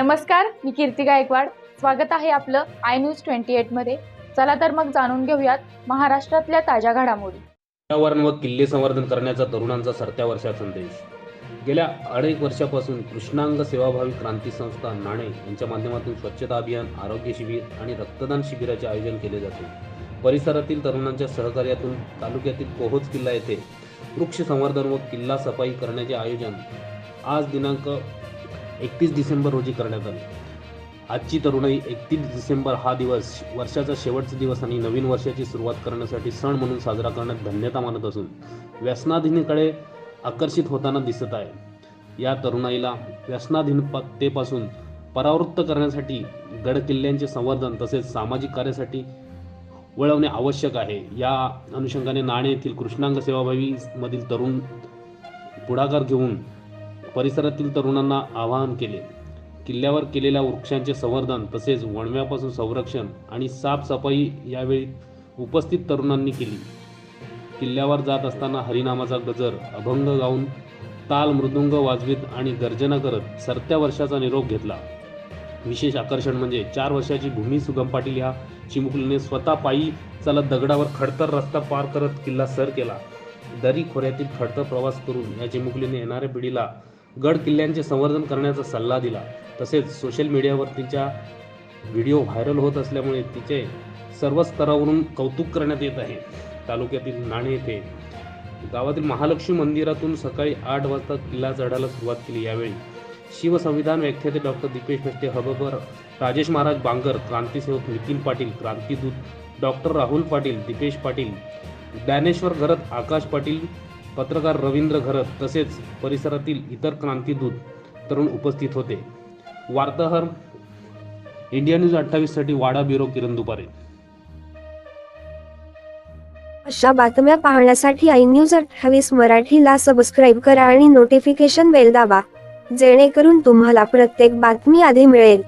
नमस्कार मी कीर्ती गायकवाड. स्वागत आहे आपलं आय न्यूज ट्वेंटी एटमध्ये चला तर मग जाणून घेऊयात महाराष्ट्रातल्या ताज्या घडामोडी. पर्यावरण व किल्ले संवर्धन करण्याचा तरुणांचा सरत्या वर्षात संदेश. गेल्या अनेक वर्षापासून कृष्णांग सेवाभावी क्रांती संस्था नाणे यांच्या माध्यमातून स्वच्छता अभियान आरोग्य शिबिर आणि रक्तदान शिबिराचे आयोजन केले जाते. परिसरातील तरुणांच्या सहकार्यातून तालुक्यातील कोहोज किल्ला येथे वृक्ष संवर्धन व किल्ला सफाई करण्याचे आयोजन आज दिनांक एकतीस डिसेंबर रोजी करण्यात आले. आजची तरुणाई एकतीस डिसेंबर हा दिवस वर्षाचा शेवटचा दिवस आणि नवीन वर्षाची सुरुवात करण्यासाठी सण म्हणून साजरा करण्यात धन्यता मानत असून व्यसनाधीनकडे आकर्षित होताना दिसत आहे. या तरुणाईला व्यसनाधीनतेपासून परावृत्त करण्यासाठी गडकिल्ल्यांचे संवर्धन तसेच सामाजिक कार्यासाठी वळवणे आवश्यक आहे. या अनुषंगाने नाणे येथील कृष्णांग सेवाभावी मधील तरुण पुढाकार घेऊन परिसरातील तरुणांना आवाहन केले. किल्ल्यावर केलेल्या वृक्षांचे संवर्धन तसेच वणव्यापासून संरक्षण आणि साफसफाई यावेळी उपस्थित तरुणांनी केली. किल्ल्यावर जात असताना हरिनामाचा गजर अभंग गाऊन ताल मृदुंग वाजवीत आणि गर्जना करत सरत्या वर्षाचा निरोप घेतला. विशेष आकर्षण म्हणजे चार वर्षाची भूमी सुगम पाटील ह्या चिमुकलीने स्वतः पायी चालत दगडावर खडतर रस्ता पार करत किल्ला सर केला. दरी खोऱ्यातील खडतर प्रवास करून या चिमुकलीने येणाऱ्या पिढीला गड किल्ल्यांचे संवर्धन करण्याचा सल्ला दिला. तसेच सोशल मीडियावर तिच्या व्हिडिओ व्हायरल होत असल्यामुळे तिचे सर्व स्तरावरून कौतुक करण्यात येत आहे. तालुक्यातील नाणे येथे गावातील महालक्ष्मी मंदिरातून सकाळी आठ वाजता किल्ला चढायला सुरुवात केली. यावेळी शिवसंविधान व्याख्याते डॉक्टर दीपेश मेष्टे हबबर राजेश महाराज बांगर क्रांतीसेवक नितीन पाटील क्रांतीदूत डॉक्टर राहुल पाटील दीपेश पाटील ज्ञानेश्वर घरत आकाश पाटील पत्रकार रवींद्र घरत तसेच परिसरातील इतर क्रांतीदूत तरुण उपस्थित होते. वार्ताहर इंडिया न्यूज अठ्ठावीससाठी वाडा ब्युरो किरण दुपारे. अशा बातम्या पाहण्यासाठी आय न्यूज अठ्ठावीस मराठीला सबस्क्राईब करा आणि नोटिफिकेशन बेल दाबा जेणेकरून तुम्हाला प्रत्येक बातमी आधी मिळेल.